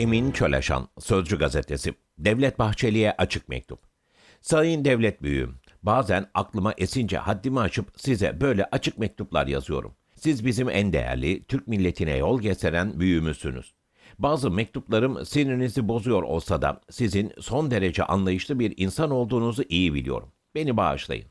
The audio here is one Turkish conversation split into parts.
Emin Çöleşan, Sözcü Gazetesi, Devlet Bahçeli'ye açık mektup. Sayın Devlet Büyüğüm, bazen aklıma esince haddimi aşıp size böyle açık mektuplar yazıyorum. Siz bizim en değerli, Türk milletine yol gösteren büyüğümüzsünüz. Bazı mektuplarım sinirinizi bozuyor olsa da sizin son derece anlayışlı bir insan olduğunuzu iyi biliyorum. Beni bağışlayın.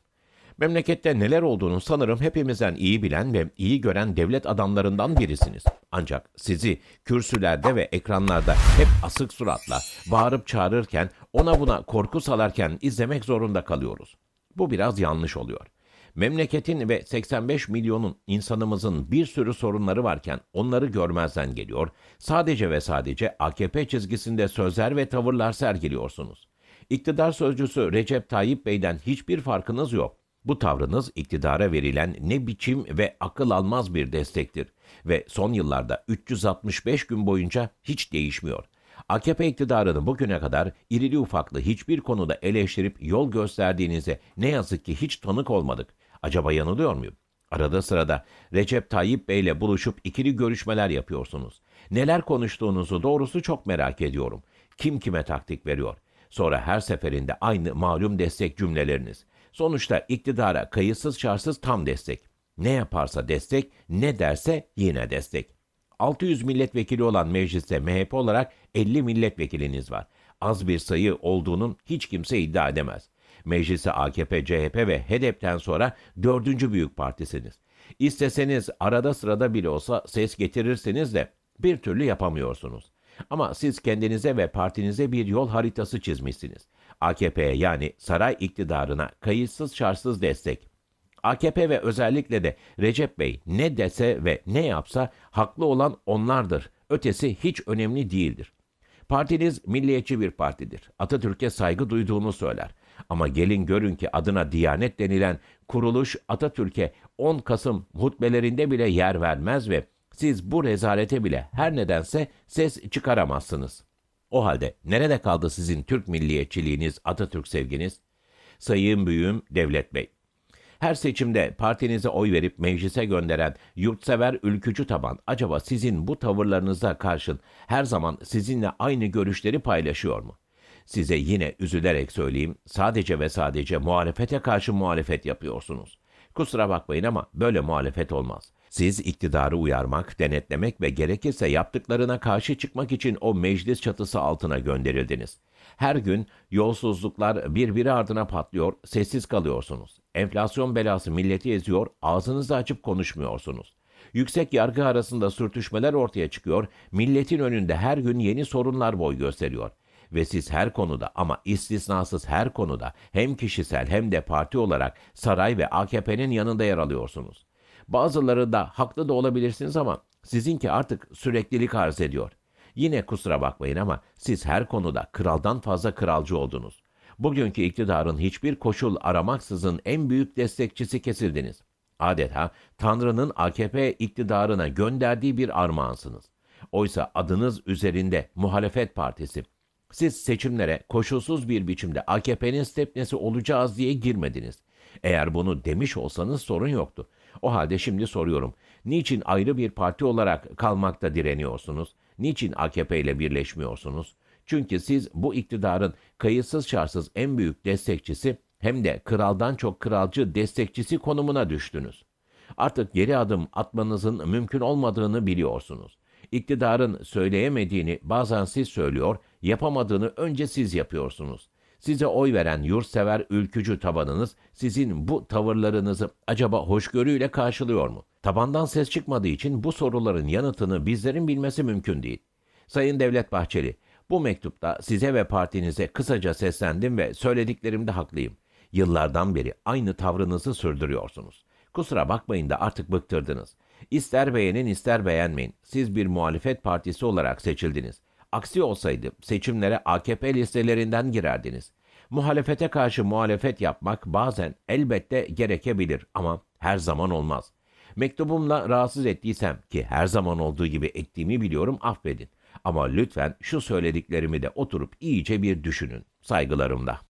Memlekette neler olduğunu sanırım hepimizden iyi bilen ve iyi gören devlet adamlarından birisiniz. Ancak sizi kürsülerde ve ekranlarda hep asık suratla bağırıp çağırırken ona buna korku salarken izlemek zorunda kalıyoruz. Bu biraz yanlış oluyor. Memleketin ve 85 milyonun insanımızın bir sürü sorunları varken onları görmezden geliyor. Sadece ve sadece AKP çizgisinde sözler ve tavırlar sergiliyorsunuz. İktidar sözcüsü Recep Tayyip Bey'den hiçbir farkınız yok. Bu tavrınız iktidara verilen ne biçim ve akıl almaz bir destektir ve son yıllarda 365 gün boyunca hiç değişmiyor. AKP iktidarını bugüne kadar irili ufaklı hiçbir konuda eleştirip yol gösterdiğinize ne yazık ki hiç tanık olmadık. Acaba yanılıyor muyum? Arada sırada Recep Tayyip Bey'le buluşup ikili görüşmeler yapıyorsunuz. Neler konuştuğunuzu doğrusu çok merak ediyorum. Kim kime taktik veriyor? Sonra her seferinde aynı malum destek cümleleriniz. Sonuçta iktidara kayıtsız şartsız tam destek. Ne yaparsa destek, ne derse yine destek. 600 milletvekili olan mecliste MHP olarak 50 milletvekiliniz var. Az bir sayı olduğunun hiç kimse iddia edemez. Meclise AKP, CHP ve HDP'ten sonra dördüncü büyük partisiniz. İsteseniz arada sırada bile olsa ses getirirsiniz de bir türlü yapamıyorsunuz. Ama siz kendinize ve partinize bir yol haritası çizmişsiniz. AKP'ye yani saray iktidarına kayıtsız şartsız destek. AKP ve özellikle de Recep Bey ne dese ve ne yapsa haklı olan onlardır. Ötesi hiç önemli değildir. Partiniz milliyetçi bir partidir. Atatürk'e saygı duyduğunu söyler. Ama gelin görün ki adına Diyanet denilen kuruluş Atatürk'e 10 Kasım hutbelerinde bile yer vermez ve siz bu rezalete bile her nedense ses çıkaramazsınız. O halde nerede kaldı sizin Türk milliyetçiliğiniz, Atatürk sevginiz? Sayın Büyüğüm Devlet Bey. Her seçimde partinize oy verip meclise gönderen yurtsever ülkücü taban acaba sizin bu tavırlarınıza karşın her zaman sizinle aynı görüşleri paylaşıyor mu? Size yine üzülerek söyleyeyim sadece ve sadece muhalefete karşı muhalefet yapıyorsunuz. Kusura bakmayın ama böyle muhalefet olmaz. Siz iktidarı uyarmak, denetlemek ve gerekirse yaptıklarına karşı çıkmak için o meclis çatısı altına gönderildiniz. Her gün yolsuzluklar birbiri ardına patlıyor, sessiz kalıyorsunuz. Enflasyon belası milleti eziyor, ağzınızı açıp konuşmuyorsunuz. Yüksek yargı arasında sürtüşmeler ortaya çıkıyor, milletin önünde her gün yeni sorunlar boy gösteriyor. Ve siz her konuda ama istisnasız her konuda hem kişisel hem de parti olarak saray ve AKP'nin yanında yer alıyorsunuz. Bazıları da haklı da olabilirsiniz ama sizinki artık süreklilik arz ediyor. Yine kusura bakmayın ama siz her konuda kraldan fazla kralcı oldunuz. Bugünkü iktidarın hiçbir koşul aramaksızın en büyük destekçisi kesildiniz. Adeta Tanrı'nın AKP iktidarına gönderdiği bir armağansınız. Oysa adınız üzerinde muhalefet partisi. Siz seçimlere koşulsuz bir biçimde AKP'nin stepnesi olacağız diye girmediniz. Eğer bunu demiş olsanız sorun yoktu. O halde şimdi soruyorum. Niçin ayrı bir parti olarak kalmakta direniyorsunuz? Niçin AKP ile birleşmiyorsunuz? Çünkü siz bu iktidarın kayıtsız şartsız en büyük destekçisi hem de kraldan çok kralcı destekçisi konumuna düştünüz. Artık geri adım atmanızın mümkün olmadığını biliyorsunuz. İktidarın söyleyemediğini bazen siz söylüyor, yapamadığını önce siz yapıyorsunuz. Size oy veren yurtsever ülkücü tabanınız sizin bu tavırlarınızı acaba hoşgörüyle karşılıyor mu? Tabandan ses çıkmadığı için bu soruların yanıtını bizlerin bilmesi mümkün değil. Sayın Devlet Bahçeli, bu mektupta size ve partinize kısaca seslendim ve söylediklerimde haklıyım. Yıllardan beri aynı tavrınızı sürdürüyorsunuz. Kusura bakmayın da artık bıktırdınız. İster beğenin ister beğenmeyin. Siz bir muhalefet partisi olarak seçildiniz. Aksi olsaydı seçimlere AKP listelerinden girerdiniz. Muhalefete karşı muhalefet yapmak bazen elbette gerekebilir ama her zaman olmaz. Mektubumla rahatsız ettiysem ki her zaman olduğu gibi ettiğimi biliyorum affedin. Ama lütfen şu söylediklerimi de oturup iyice bir düşünün. Saygılarımla.